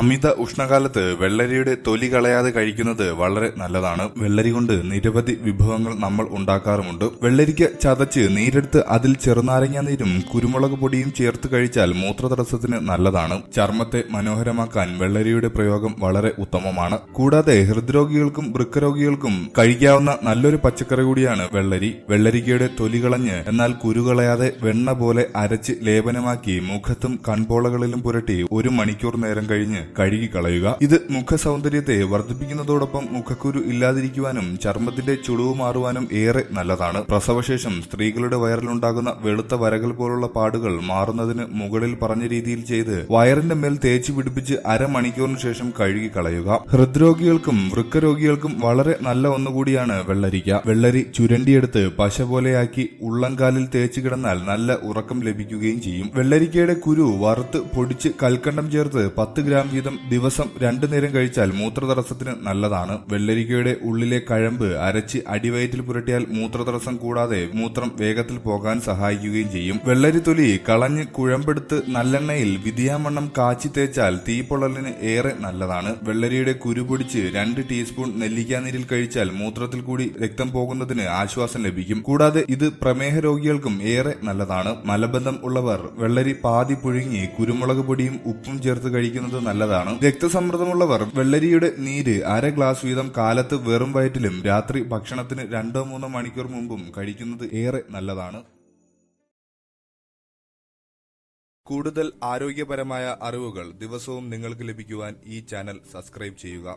അമിത ഉഷ്ണകാലത്ത് വെള്ളരിയുടെ തൊലി കളയാതെ കഴിക്കുന്നത് വളരെ നല്ലതാണ്. വെള്ളരി കൊണ്ട് നിരവധി വിഭവങ്ങൾ നമ്മൾ ഉണ്ടാക്കാറുമുണ്ട്. വെള്ളരിക്ക ചതച്ച് നീരെടുത്ത് അതിൽ ചെറുനാരങ്ങ നീരും കുരുമുളക് പൊടിയും ചേർത്ത് കഴിച്ചാൽ മൂത്രതടസ്സത്തിന് നല്ലതാണ്. ചർമ്മത്തെ മനോഹരമാക്കാൻ വെള്ളരിയുടെ പ്രയോഗം വളരെ ഉത്തമമാണ്. കൂടാതെ ഹൃദ്രോഗികൾക്കും വൃക്കരോഗികൾക്കും കഴിക്കാവുന്ന നല്ലൊരു പച്ചക്കറി കൂടിയാണ് വെള്ളരി. വെള്ളരിക്കയുടെ തൊലി കളഞ്ഞ് എന്നാൽ കുരുകളയാതെ വെണ്ണ പോലെ അരച്ച് ലേപനമാക്കി മുഖത്തും കൺപോളകളിലും പുരട്ടി ഒരു മണിക്കൂർ നേരം കഴിഞ്ഞ് കഴുകി കളയുക ഇത് മുഖ സൗന്ദര്യത്തെ വർദ്ധിപ്പിക്കുന്നതോടൊപ്പം മുഖക്കുരു ഇല്ലാതിരിക്കുവാനും ചർമ്മത്തിന്റെ ചുളിവ് മാറുവാനും ഏറെ നല്ലതാണ്. പ്രസവശേഷം സ്ത്രീകളുടെ വയറിലുണ്ടാകുന്ന വെളുത്ത വരകൾ പോലുള്ള പാടുകൾ മാറുന്നതിന് മുകളിൽ പറഞ്ഞ രീതിയിൽ ചെയ്ത് വയറിന്റെ മേൽ തേച്ച് പിടിപ്പിച്ച് അരമണിക്കൂറിന് ശേഷം കഴുകി കളയുക ഹൃദ്രോഗികൾക്കും വൃക്കരോഗികൾക്കും വളരെ നല്ല ഒന്നുകൂടിയാണ് വെള്ളരിക്ക. വെള്ളരി ചുരണ്ടിയെടുത്ത് പശ പോലെയാക്കി ഉള്ളംകാലിൽ തേച്ച് കിടന്നാൽ നല്ല ഉറക്കം ലഭിക്കുകയും ചെയ്യും. വെള്ളരിക്കയുടെ കുരു വറുത്ത് പൊടിച്ച് കൽക്കണ്ടം ചേർത്ത് പത്ത് ഗ്രാം വീതം ദിവസം രണ്ടു നേരം കഴിച്ചാൽ മൂത്രതടസ്സത്തിന് നല്ലതാണ്. വെള്ളരിക്കയുടെ ഉള്ളിലെ കഴമ്പ് അരച്ച് അടിവയറ്റിൽ പുരട്ടിയാൽ മൂത്രതടസ്സം കൂടാതെ മൂത്രം വേഗത്തിൽ പോകാൻ സഹായിക്കുകയും ചെയ്യും. വെള്ളരി തൊലി കളഞ്ഞ് കുഴമ്പെടുത്ത് നല്ലെണ്ണയിൽ വിധിയാമണ്ണം കാച്ചി തേച്ചാൽ തീപ്പൊള്ളലിന് ഏറെ നല്ലതാണ്. വെള്ളരിയുടെ കുരുപൊടിച്ച് രണ്ട് ടീസ്പൂൺ നെല്ലിക്കാനീരിൽ കഴിച്ചാൽ മൂത്രത്തിൽ കൂടി രക്തം പോകുന്നതിന് ആശ്വാസം ലഭിക്കും. കൂടാതെ ഇത് പ്രമേഹ രോഗികൾക്കും ഏറെ നല്ലതാണ്. മലബന്ധം ഉള്ളവർ വെള്ളരി പാതി പുഴുങ്ങി കുരുമുളക് പൊടിയും ഉപ്പും ചേർത്ത് കഴിക്കുന്നത് നല്ലതാണ്. രക്തസമ്മർദ്ദമുള്ളവർ വെള്ളരിയുടെ നീര് അര ഗ്ലാസ് വീതം കാലത്ത് വെറും വയറ്റിലും രാത്രി ഭക്ഷണത്തിന് രണ്ടോ മൂന്നോ മണിക്കൂർ മുമ്പും കഴിക്കുന്നത് ഏറെ നല്ലതാണ്. കൂടുതൽ ആരോഗ്യപരമായ അറിവുകൾ ദിവസവും നിങ്ങൾക്ക് ലഭിക്കുവാൻ ഈ ചാനൽ സബ്സ്ക്രൈബ് ചെയ്യുക.